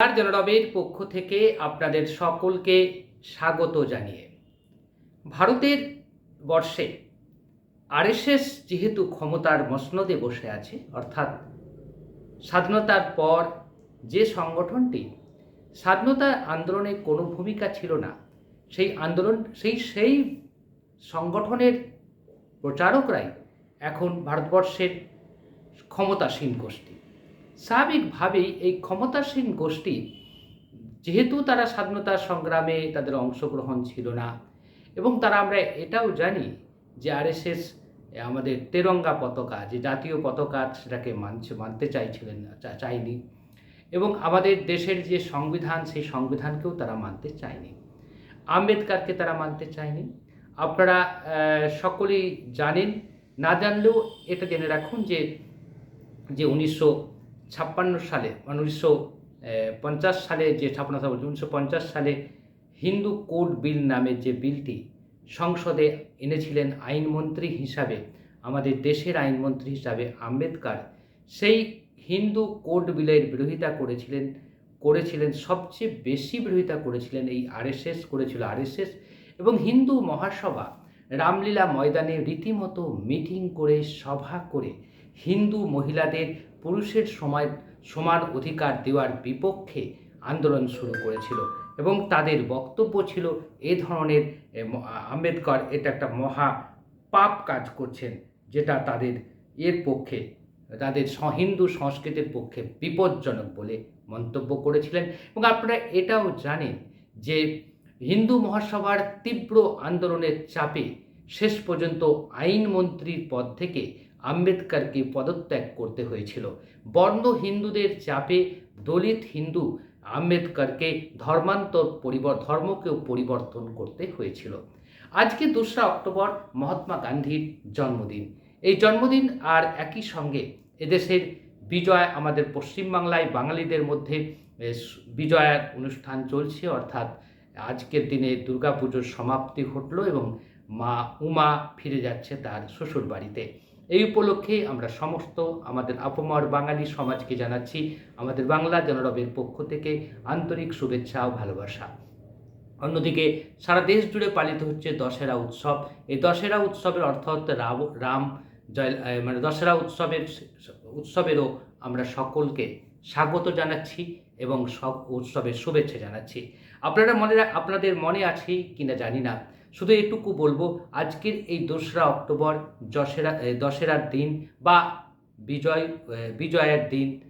তার জনরবের পক্ষ থেকে আপনাদের সকলকে স্বাগত জানিয়ে, ভারতের বর্ষে আরএসএস যেহেতু ক্ষমতার মসনদে বসে আছে, অর্থাৎ স্বাধীনতার পর যে সংগঠনটি স্বাধীনতা আন্দোলনে কোনো ভূমিকা ছিল না, সেই আন্দোলন, সেই সেই সংগঠনের প্রচারকরাই এখন ভারতবর্ষের ক্ষমতাসীন গোষ্ঠী। স্বাভাবিকভাবেই এই ক্ষমতাসীন গোষ্ঠী, যেহেতু তারা স্বাধীনতা সংগ্রামে তাদের অংশগ্রহণ ছিল না, এবং তারা আমরা এটাও জানি যে আরএসএস আমাদের তেরঙ্গা পতাকা, যে জাতীয় পতাকা, সেটাকে মানছে, মানতে চাইছিলেন না, চা- চায়নি। এবং আমাদের দেশের যে সংবিধান, সেই সংবিধানকেও তারা মানতে চায়নি। আম্বেদকারকে তারা মানতে চায়নি। আপনারা সকলেই জানেন, না জানলেও এটা জেনে রাখুন যে যে উনিশশো ছাপ্পান্ন সালে মানে উনিশশো পঞ্চাশ সালে যে ছাপ্পান্ন সালে উনিশশো পঞ্চাশ সালে হিন্দু কোড বিল নামে যে বিলটি সংসদে এনেছিলেন আইনমন্ত্রী হিসাবে, আমাদের দেশের আইনমন্ত্রী হিসাবে আম্বেদকর, সেই হিন্দু কোড বিলের বিরোধিতা করেছিলেন করেছিলেন, সবচেয়ে বেশি বিরোধিতা করেছিলেন এই আরএসএস, করেছিল আরএসএস এবং হিন্দু মহাসভা রামলীলা ময়দানে রীতিমতো মিটিং করে, সভা করে হিন্দু মহিলাদের পুরুষের সময় সমান অধিকার দেওয়ার বিপক্ষে আন্দোলন শুরু করেছিল এবং তাদের বক্তব্য ছিল এ ধরনের আম্বেদকর এটা একটা মহা পাপ কাজ করছেন যেটা তাদের এর পক্ষে, তাদের হিন্দু সংস্কৃতির পক্ষে বিপজ্জনক বলে মন্তব্য করেছিলেন। এবং আপনারা এটাও জানেন যে হিন্দু মহাসভার তীব্র আন্দোলনের চাপে শেষ পর্যন্ত আইনমন্ত্রীর পদ থেকে আম্বেদকরকে পদত্যাগ করতে হয়েছিল। বর্ণ হিন্দুদের চাপে দলিত হিন্দু আম্বেদকরকে ধর্মান্তর পরিবর, ধর্মকেও পরিবর্তন করতে হয়েছিল। আজকে দোসরা অক্টোবর মহাত্মা গান্ধীর জন্মদিন। এই জন্মদিন আর একই সঙ্গে এদেশের বিজয়, আমাদের পশ্চিমবাংলায় বাঙালিদের মধ্যে বিজয়ার অনুষ্ঠান চলছে, অর্থাৎ আজকের দিনে দুর্গাপুজোর সমাপ্তি ঘটলো এবং মা উমা ফিরে যাচ্ছে তার শ্বশুর বাড়িতে এই উপলক্ষে আমরা সমস্ত আমাদের আপমর বাঙালি সমাজকে জানাচ্ছি আমাদের বাংলা জনরবের পক্ষ থেকে আন্তরিক শুভেচ্ছা ও ভালোবাসা। অন্যদিকে সারা দেশ জুড়ে পালিত হচ্ছে দশেরা উৎসব। এই দশেরা উৎসবের অর্থ হচ্ছে রাম, জয় মানে দশেরা উৎসবের উৎসবেরও আমরা সকলকে স্বাগত জানাচ্ছি এবং সব উৎসবের শুভেচ্ছা জানাচ্ছি। আপনারা মনে আপনাদের মনে আছে কিনা জানি না। শুধু এটুকু বলব আজকের এই দোসরা অক্টোবর দশেরা দশেরার দিন বা বিজয় এ, বিজয়ের দিন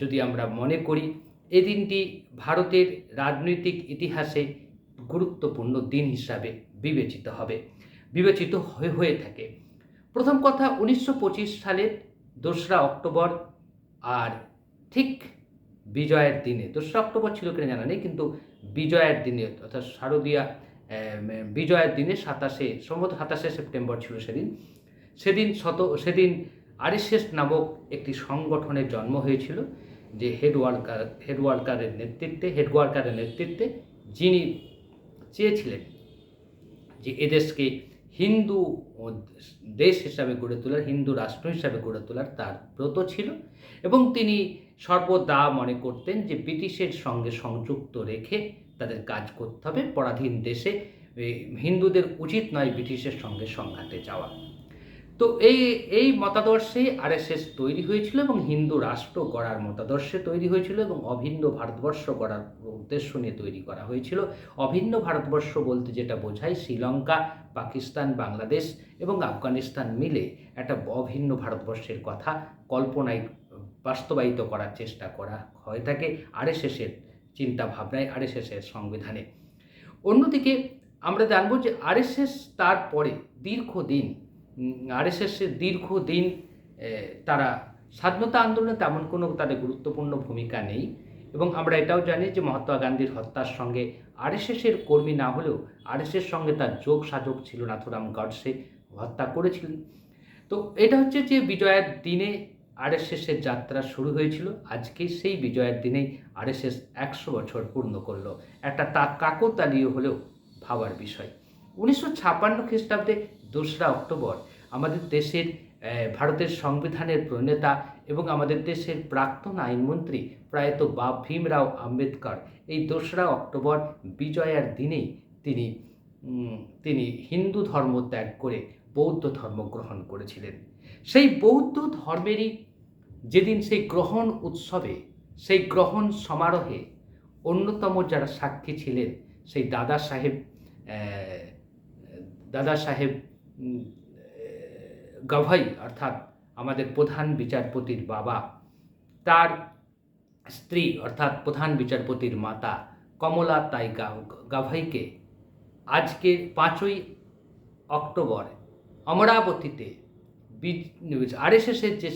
যদি আমরা মনে করি এই দিনটি ভারতের রাজনৈতিক ইতিহাসে গুরুত্বপূর্ণ দিন হিসাবে বিবেচিত হবে বিবেচিত হয়ে হয়ে থাকে। প্রথম কথা উনিশশো পঁচিশ সালের দোসরা অক্টোবর আর ঠিক বিজয়ের দিনে দোসরা অক্টোবর ছিল কিনা জানা নেই কিন্তু বিজয়ের দিনে অর্থাৎ শারদীয়া বিজয়ের দিনে সাতাশে, সম্ভবত সাতাশে সেপ্টেম্বর ছিল সেদিন। সেদিন শত, সেদিন আরএসএস নামক একটি সংগঠনের জন্ম হয়েছিল, যে হেড ওয়ার্কার হেড ওয়ার্কারের নেতৃত্বে হেড ওয়ার্কারের নেতৃত্বে যিনি চেয়েছিলেন যে এদেশকে হিন্দু দেশ হিসাবে গড়ে তোলার, হিন্দু রাষ্ট্র হিসাবে গড়ে তোলার তার ব্রত ছিল এবং তিনি সর্বদা মনে করতেন যে ব্রিটিশের সঙ্গে সংযুক্ত রেখে তাদের কাজ করতে হবে। পরাধীন দেশে হিন্দুদের উচিত নয় ব্রিটিশের সঙ্গে সংঘাতে যাওয়া। তো এই এই মতাদর্শে আরএসএস তৈরি হয়েছিল এবং হিন্দু রাষ্ট্র গড়ার মতাদর্শে তৈরি হয়েছিল এবং অভিন্ন ভারতবর্ষ গড়ার উদ্দেশ্য নিয়ে তৈরি করা হয়েছিল। অভিন্ন ভারতবর্ষ বলতে যেটা বোঝায় শ্রীলঙ্কা, পাকিস্তান, বাংলাদেশ এবং আফগানিস্তান মিলে একটা অভিন্ন ভারতবর্ষের কথা কল্পনায় বাস্তবায়িত করার চেষ্টা করা হয়ে থাকে। আরএসএসের চিন্তা ভাবনায় আরএসএসের সংবিধানে। অন্যদিকে আমরা জানব যে আরএসএস তারপরে দীর্ঘদিন আরএসএসের দীর্ঘদিন তারা স্বাধীনতা আন্দোলনে তেমন কোনো তাদের গুরুত্বপূর্ণ ভূমিকা নেই এবং আমরা এটাও জানি যে মহাত্মা গান্ধীর হত্যার সঙ্গে আরএসএসের কর্মী না হলেও আরএসএস সঙ্গে তার যোগ সাযোগ ছিল নাথুরাম গডসে, হত্যা করেছিলেন। তো এটা হচ্ছে যে বিজয়ের দিনে আরএসএসের যাত্রা শুরু হয়েছিল। আজকে সেই বিজয়ের দিনেই আরএসএস একশো বছর পূর্ণ করল। একটা তা কাকতালীয় হলেও ভাবার বিষয়। উনিশশো ছাপান্ন খ্রিস্টাব্দে দোসরা অক্টোবর আমাদের দেশের ভারতের সংবিধানের প্রণেতা এবং আমাদের দেশের প্রাক্তন আইনমন্ত্রী প্রয়াত বা ভীমরাও আম্বেদকর। এই দোসরা অক্টোবর বিজয়ার দিনেই তিনি তিনি হিন্দু ধর্ম ত্যাগ করে বৌদ্ধ ধর্ম গ্রহণ করেছিলেন। সেই বৌদ্ধ ধর্মেরই যেদিন সেই গ্রহণ উৎসবে, সেই গ্রহণ সমারোহে অন্যতম যারা সাক্ষী ছিলেন, সেই দাদা সাহেব দাদা সাহেব গাভাই, অর্থাৎ আমাদের প্রধান বিচারপতির বাবা, তার স্ত্রী, অর্থাৎ প্রধান বিচারপতির মাতা কমলা তাই গাভাইকে আজকে পাঁচই অক্টোবর অমরাবতীতে আরএসএসের যে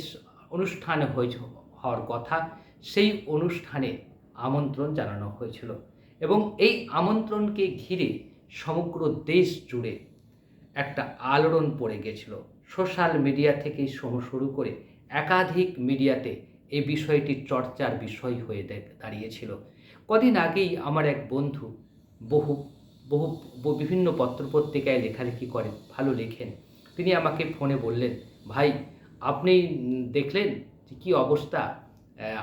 অনুষ্ঠান হয়েছে, হওয়ার কথা, সেই অনুষ্ঠানে আমন্ত্রণ জানানো হয়েছিল। এবং এই আমন্ত্রণকে ঘিরে সমগ্র দেশ জুড়ে একটা আলোড়ন পড়ে গেছিল। সোশ্যাল মিডিয়া থেকে শুরু করে একাধিক মিডিয়াতে এই বিষয়টি চর্চার বিষয় হয়ে দাঁড়িয়েছিল। কদিন আগেই আমার এক বন্ধু বহু বহু বিভিন্ন পত্রপত্রিকায় লেখালেখি করেন, ভালো লেখেন। তিনি আমাকে ফোনে বললেন ভাই, আপনি দেখলেন কী অবস্থা?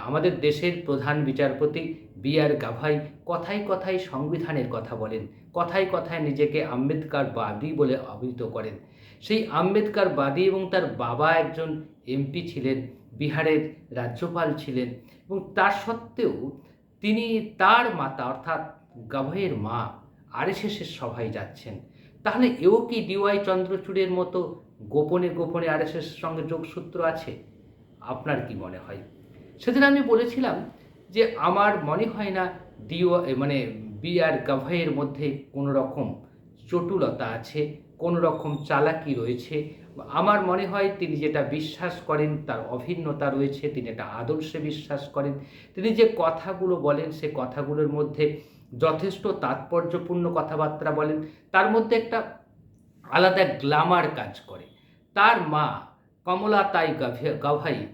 আমাদের দেশের প্রধান বিচারপতি বি আর গাভাই কথায় কথায় সংবিধানের কথা বলেন, কথায় কথায় নিজেকে আম্বেদকর বাদী বলে অভিহিত করেন। সেই আম্বেদকর বাদী এবং তার বাবা একজন এমপি ছিলেন, বিহারের রাজ্যপাল ছিলেন এবং তার সত্ত্বেও তিনি তার মাতা অর্থাৎ গাভাইয়ের মা আরএসএসের সভায় যাচ্ছেন। তাহলে এও কি ডিওয়াই চন্দ্রচূড়ের মতো গোপনে গোপনে আরএসএস সঙ্গে যোগসূত্র আছে? আপনার কি মনে হয়? সেদিন আমি বলেছিলাম যে আমার মনে হয় না ডিও মানে বি আর গাভয়ের মধ্যে কোনো রকম চটুলতা আছে কোনো রকম চালাকি রয়েছে। আমার মনে হয় তিনি যেটা বিশ্বাস করেন তার অভিন্নতা রয়েছে, তিনি একটা আদর্শে বিশ্বাস করেন। তিনি যে কথাগুলো বলেন, সে কথাগুলোর মধ্যে যথেষ্ট তাৎপর্যপূর্ণ কথাবার্তা বলেন। তার মধ্যে একটা আলাদা গ্লামার কাজ করে। তার মা কমলাতাই গাভে- গাভাই,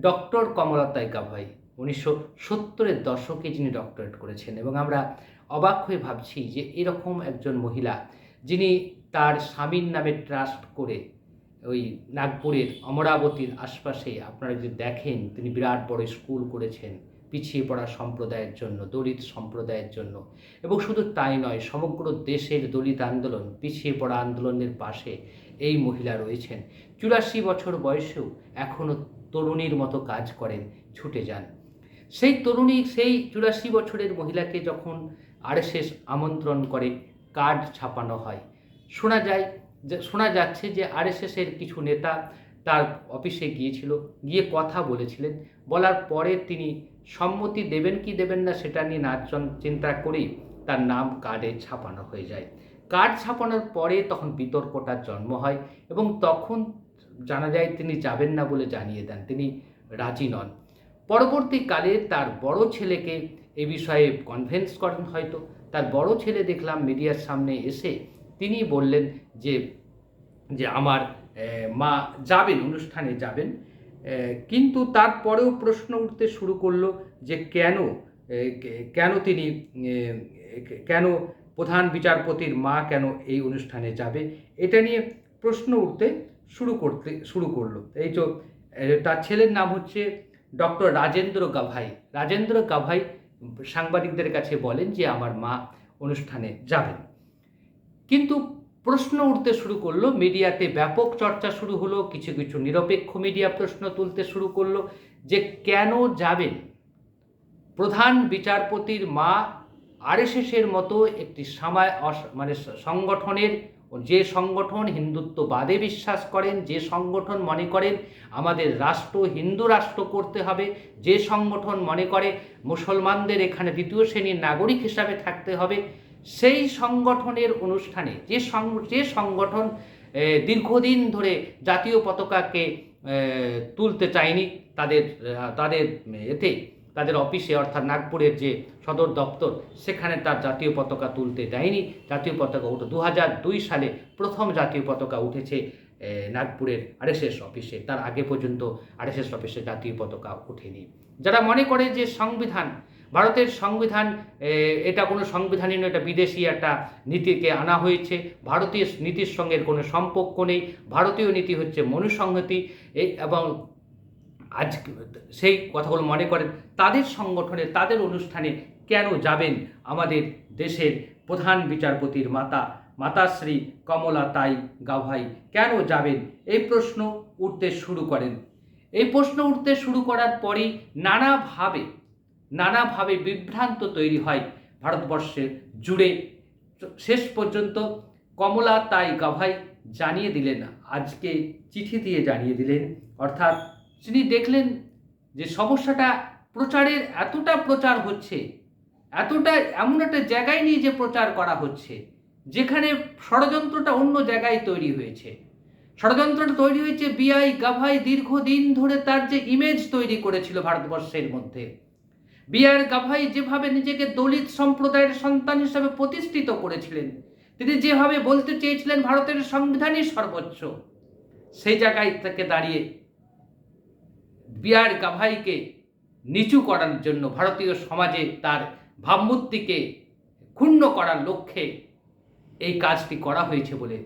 ডক্টর কমলাতাই গাভাই, উনিশশো সত্তরের দশকে যিনি ডক্টরেট করেছেন এবং আমরা অবাক হয়ে ভাবছি যে এরকম একজন মহিলা যিনি তার স্বামীর নামে ট্রাস্ট করে ওই নাগপুরের অমরাবতীর আশপাশে আপনারা যদি দেখেন, তিনি বিরাট বড় স্কুল করেছেন। পিছিয়ে পড়া সম্প্রদায়ের জন্য, দলিত সম্প্রদায়ের জন্য। এবং শুধু তাই নয়, সমগ্র দেশের দলিত আন্দোলন, পিছিয়ে পড়া আন্দোলনের পাশে এই মহিলা রয়েছেন। চুরাশি বছর বয়সেও এখনও তরুণীর মতো কাজ করেন, ছুটে যান। সেই তরুণী, সেই চুরাশি বছরের মহিলাকে যখন আরএসএস আমন্ত্রণ করে, কার্ড ছাপানো হয়। শোনা যায় শোনা যাচ্ছে যে আরএসএসের কিছু নেতা তার অফিসে গিয়েছিল, গিয়ে কথা বলেছিলেন। বলার পরে তিনি সম্মতি দেবেন কি দেবেন না সেটা নিয়ে না চন- চিন্তা করেই তার নাম কার্ডে ছাপানো হয়ে যায়। কার্ড ছাপানোর পরে তখন বিতর্কটার জন্ম হয় এবং তখন জানা যায় তিনি যাবেন না বলে জানিয়ে দেন। তিনি রাজি নন। পরবর্তীকালে তার বড় ছেলেকে এ বিষয়ে কনভেন্স করেন হয়তো। তার বড় ছেলে দেখলাম মিডিয়ার সামনে এসে তিনি বললেন যে যে আমার মা যাবেন, অনুষ্ঠানে যাবেন। কিন্তু তারপরেও প্রশ্ন উঠতে শুরু করল যে কেন কেন তিনি কেন প্রধান বিচারপতির মা কেন এই অনুষ্ঠানে যাবে? এটা নিয়ে প্রশ্ন উঠতে শুরু করতে, শুরু করল। এই তো তার ছেলের নাম হচ্ছে ডক্টর রাজেন্দ্র গাভাই। রাজেন্দ্র গাভাই সাংবাদিকদের কাছে বলেন যে আমার মা অনুষ্ঠানে যাবেন। কিন্তু প্রশ্ন উঠতে শুরু করল, মিডিয়াতে ব্যাপক চর্চা শুরু হলো, কিছু কিছু নিরপেক্ষ মিডিয়া প্রশ্ন তুলতে শুরু করল যে কেন যাবেন? প্রধান বিচারপতির মা আরএসএসের মতো একটি সামায় মানে সংগঠনের যে সংগঠন হিন্দুত্ববাদে বিশ্বাস করেন, যে সংগঠন মনে করেন আমাদের রাষ্ট্র হিন্দু রাষ্ট্র করতে হবে, যে সংগঠন মনে করে মুসলমানদের এখানে দ্বিতীয় শ্রেণির নাগরিক হিসাবে থাকতে হবে সেই সংগঠনের অনুষ্ঠানে, যে যে সংগঠন দীর্ঘদিন ধরে জাতীয় পতাকাকে তুলতে চায়নি, তাদের তাদের এতে, তাদের অফিসে, অর্থাৎ নাগপুরের যে সদর দপ্তর, সেখানে তার জাতীয় পতাকা তুলতে দেয়নি জাতীয় পতাকা উঠে দু দুই সালে প্রথম জাতীয় পতাকা উঠেছে নাগপুরের আরএসএস অফিসে। তার আগে পর্যন্ত আরএসএস অফিসে জাতীয় পতাকা ওঠেনি। যারা মনে করে যে সংবিধান ভারতের সংবিধান এটা কোনো সংবিধানই নয়, এটা বিদেশি একটা নীতিকে আনা হয়েছে। ভারতীয় নীতির সঙ্গে কোনো সম্পর্ক নেই। ভারতীয় নীতি হচ্ছে মনুসংহতি এবং আজ সেই কথাগুলো মনে করেন, তাদের সংগঠনে, তাদের অনুষ্ঠানে কেন যাবেন আমাদের দেশের প্রধান বিচারপতির মাতা, মাতাশ্রী কমলা তাই গাভাই, কেন যাবেন? এই প্রশ্ন উঠতে শুরু করেন। এই প্রশ্ন উঠতে শুরু করার পরেই নানাভাবে নানাভাবে বিভ্রান্ত তৈরি হয়। ভারতবর্ষের জুড়ে শেষ পর্যন্ত কমলা তাই গাভাই জানিয়ে দিলেন, আজকে চিঠি দিয়ে জানিয়ে দিলেন। অর্থাৎ তিনি দেখলেন যে সমস্যাটা প্রচারের এতটা প্রচার হচ্ছে, এতটা এমন একটা জায়গায় নিয়ে যে প্রচার করা হচ্ছে, যেখানে ষড়যন্ত্রটা অন্য জায়গায় তৈরি হয়েছে। ষড়যন্ত্রটা তৈরি হয়েছে, বিআই গাভাই দীর্ঘদিন ধরে তার যে ইমেজ তৈরি করেছিল ভারতবর্ষের মধ্যে। বিআর গাভাই যেভাবে নিজেকে দলিত সম্প্রদায়ের সন্তান হিসাবে প্রতিষ্ঠিত করেছিলেন, তিনি যেভাবে বলতে চেয়েছিলেন ভারতের সংবিধানই সর্বোচ্চ, সেই জায়গায় থেকে দাঁড়িয়ে বিআর গাভাইকে নিচু করার জন্য ভারতীয় সমাজে তার ভাবমূর্তিকে ক্ষুণ্ণ করার লক্ষ্যে এই কাজটি করা হয়েছে বলে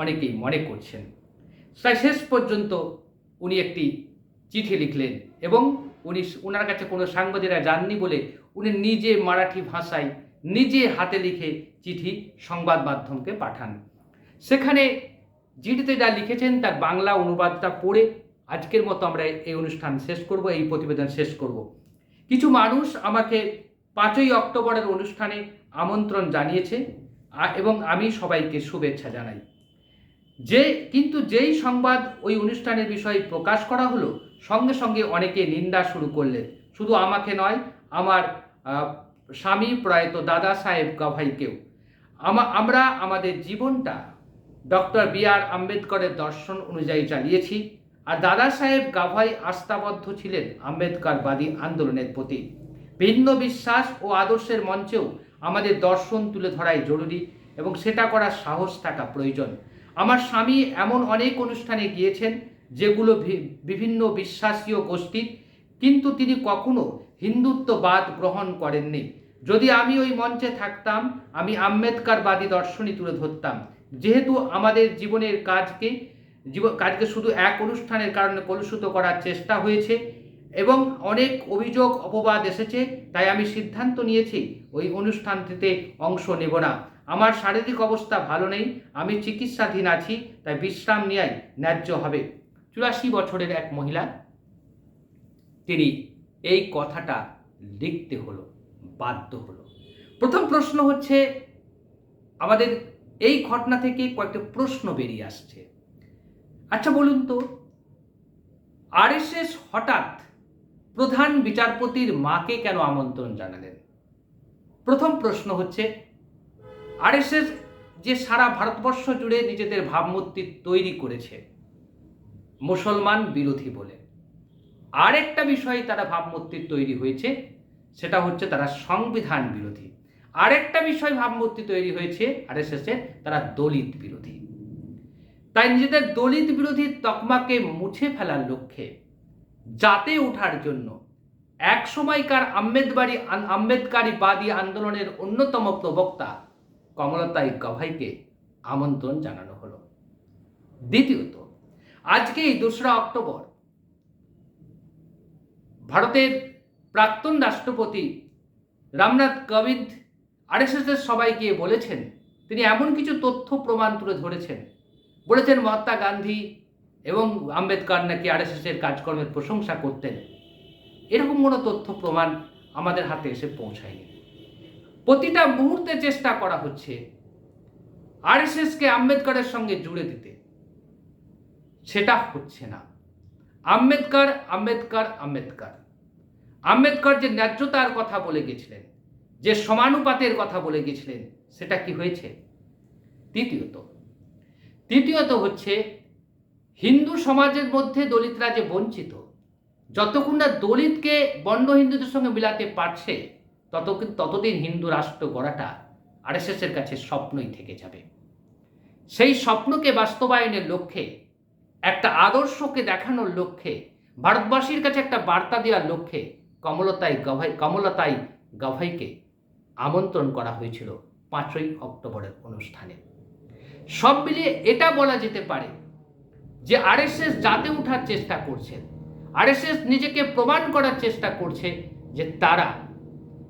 অনেকেই মনে করছেন। তাই শেষ পর্যন্ত উনি একটি চিঠি লিখলেন এবং উনি ওনার কাছে কোনো সাংবাদিকরা যাননি বলে উনি নিজে মারাঠি ভাষায় নিজে হাতে লিখে চিঠি সংবাদ মাধ্যমকে পাঠান। সেখানে চিঠিতে যা লিখেছেন তার বাংলা অনুবাদটা পড়ে আজকের মতো আমরা এই অনুষ্ঠান শেষ করব, এই প্রতিবেদন শেষ করব। কিছু মানুষ আমাকে পাঁচই অক্টোবরের অনুষ্ঠানে আমন্ত্রণ জানিয়েছে এবং আমি সবাইকে শুভেচ্ছা জানাই। যে, কিন্তু যেই সংবাদ ওই অনুষ্ঠানের বিষয়ে প্রকাশ করা হলো সঙ্গে সঙ্গে অনেকে নিন্দা শুরু করলেন। শুধু আমাকে নয়, আমার স্বামী প্রয়াত দাদা সাহেব গাভাইকেও। আমা, আমরা আমাদের জীবনটা ডক্টর বি আর আম্বেদকরের দর্শন অনুযায়ী চালিয়েছি আর দাদা সাহেব গাভাই আস্থাবদ্ধ ছিলেন আম্বেদকরবাদী আন্দোলনের প্রতি। ভিন্ন বিশ্বাস ও আদর্শের মঞ্চেও আমাদের দর্শন তুলে ধরাই জরুরি এবং সেটা করার সাহস থাকা প্রয়োজন। আমার স্বামী এমন অনেক অনুষ্ঠানে গিয়েছেন যেগুলো বিভিন্ন বিশ্বাসীয় গোষ্ঠীর কিন্তু তিনি কখনো হিন্দুত্ববাদ গ্রহণ করেননি। যদি আমি ওই মঞ্চে থাকতাম, আমি আম্বেদকরবাদী দর্শনই তুলে ধরতাম। যেহেতু আমাদের জীবনের কাজকে জীবন কাজকে শুধু এক অনুষ্ঠানের কারণে কলুষিত করার চেষ্টা হয়েছে এবং অনেক অভিযোগ অপবাদ এসেছে, তাই আমি সিদ্ধান্ত নিয়েছি ওই অনুষ্ঠানটিতে অংশ নেব না। আমার শারীরিক অবস্থা ভালো নেই, আমি চিকিৎসাধীন আছি, তাই বিশ্রাম নেওয়াই ন্যায্য হবে। চুরাশি বছরের এক মহিলা, তিনি এই কথাটা লিখতে হলো, বাধ্য হলো। প্রথম প্রশ্ন হচ্ছে, আমাদের এই ঘটনা থেকে কয়েকটা প্রশ্ন বেরিয়ে আসছে। আচ্ছা বলুন তো, আরএসএস হঠাৎ প্রধান বিচারপতির মাকে কেন আমন্ত্রণ জানালেন? প্রথম প্রশ্ন হচ্ছে, আরএসএস যে সারা ভারতবর্ষ জুড়ে নিজেদের ভাবমূর্তি তৈরি করেছে মুসলমান বিরোধী বলে। আরেকটা বিষয়ে তারা ভাবমূর্তি তৈরি হয়েছে, সেটা হচ্ছে তারা সংবিধান বিরোধী। আরেকটা বিষয় ভাবমূর্তি তৈরি হয়েছে আরএসএস এর তারা দলিত বিরোধী। তাই নিজেদের দলিত বিরোধী তকমাকে মুছে ফেলার লক্ষ্যে যাতে ওঠার জন্য এক সময়কার আম্বেদবাড়ি আম্বেদকারী বাদী আন্দোলনের অন্যতম প্রবক্তা কমলতাই গভাইকে আমন্ত্রণ জানানো হলো। দ্বিতীয়ত আজকে এই দোসরা অক্টোবর। ভারতের প্রাক্তন রাষ্ট্রপতি রামনাথ কোবিন্দ আরএসএসের সবাইকে বলেছেন, তিনি এমন কিছু তথ্য প্রমাণ তুলে ধরেছেন। বলেছেন মহাত্মা গান্ধী এবং আম্বেদকর নাকি আরএসএসের কাজকর্মের প্রশংসা করতেন। এরকম কোনো তথ্য প্রমাণ আমাদের হাতে এসে পৌঁছায়নি। প্রতিটা মুহূর্তে চেষ্টা করা হচ্ছে আরএসএসকে আম্বেদকরের সঙ্গে জুড়ে দিতে। সেটা হচ্ছে না। আম্বেদকর আম্বেদকর আম্বেদকর। আম্বেদকর যে ন্যায্যতার কথা বলে গেছিলেন, যে সমানুপাতের কথা বলে গেছিলেন, সেটা কি হয়েছে? তৃতীয়ত তৃতীয়ত হচ্ছে, হিন্দু সমাজের মধ্যে দলিতরা যে বঞ্চিত, যতক্ষণ না দলিতকে বন্ড হিন্দুদের সঙ্গে মিলাতে পারছে তত ততদিন হিন্দু রাষ্ট্র গড়াটা আরএসএসের কাছে স্বপ্নই থেকে যাবে। সেই স্বপ্নকে বাস্তবায়নের লক্ষ্যে একটা আদর্শকে দেখানোর লক্ষ্যে, ভারতবাসীর কাছে একটা বার্তা দেওয়ার লক্ষ্যে কমলতাই গভাই, কমলতাই গাভাইকে আমন্ত্রণ করা হয়েছিল পাঁচই অক্টোবরের অনুষ্ঠানে। সব মিলিয়ে এটা বলা যেতে পারে যে আরএসএস যাতে ওঠার চেষ্টা করছে, আরএসএস নিজেকে প্রমাণ করার চেষ্টা করছে যে তারা,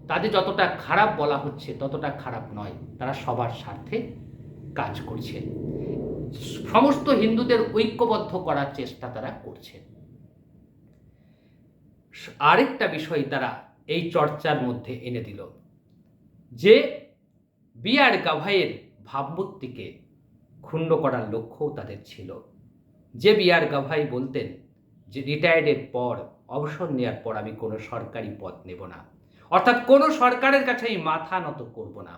তাদের যতটা খারাপ বলা হচ্ছে ততটা খারাপ নয়, তারা সবার স্বার্থে কাজ করছে। সমস্ত হিন্দুদের ঐক্যবদ্ধ করার চেষ্টা তারা করছে। আরেকটা বিষয় তারা এই চর্চার মধ্যে এনে দিল, যে বিআর গাভাইয়ের ভাবমূর্তিকে ক্ষুণ্ণ করার লক্ষ্যও তাদের ছিল। যে বিআর গাভাই বলতেন যে রিটায়ার্ডের পর, অবসর নেওয়ার পর আমি কোনো সরকারি পদ নেব না। অর্থাৎ কোনো সরকারের কাছে আমি মাথা নত করব না।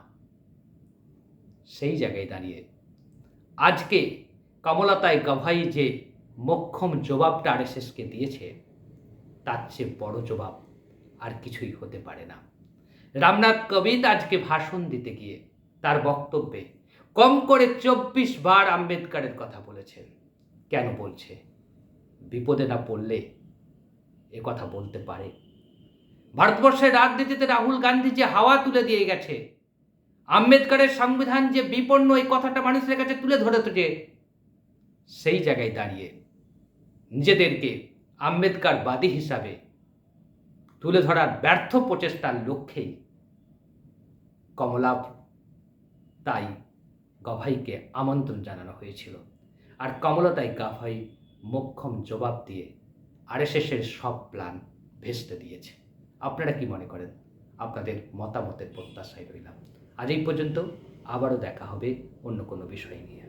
সেই জায়গায় দাঁড়িয়ে আজকে কমলতায় গাভাই যে মক্ষম জবাবটা আরএসএসকে দিয়েছে, তার চেয়ে বড় জবাব আর কিছুই হতে পারে না। রামনাথ কোবিন্দ আজকে ভাষণ দিতে গিয়ে তার বক্তব্যে কম করে চব্বিশ বার আম্বেদকারের কথা বলেছেন। কেন বলছে? বিপদে না পড়লে এ কথা বলতে পারে। ভারতবর্ষের রাজনীতিতে রাহুল গান্ধী যে হাওয়া তুলে দিয়ে গেছে আম্বেদকারের সংবিধান যে বিপন্ন এই কথাটা মানুষের কাছে তুলে ধরে ধরেছে সেই জায়গায় দাঁড়িয়ে নিজেদেরকে আম্বেদকার বাদী হিসাবে তুলে ধরার ব্যর্থ প্রচেষ্টার লক্ষ্যেই কমলা তাই গভাইকে আমন্ত্রণ জানানো হয়েছিল। আর কমলা তাই গাভাই মোক্ষম জবাব দিয়ে আরএসএসের সব প্ল্যান ভেস্তে দিয়েছে। আপনারা কি মনে করেন? আপনাদের মতামতের প্রত্যাশায় রইলাম। আজ এই পর্যন্ত আবারও দেখা হবে অন্য কোনো বিষয় নিয়ে।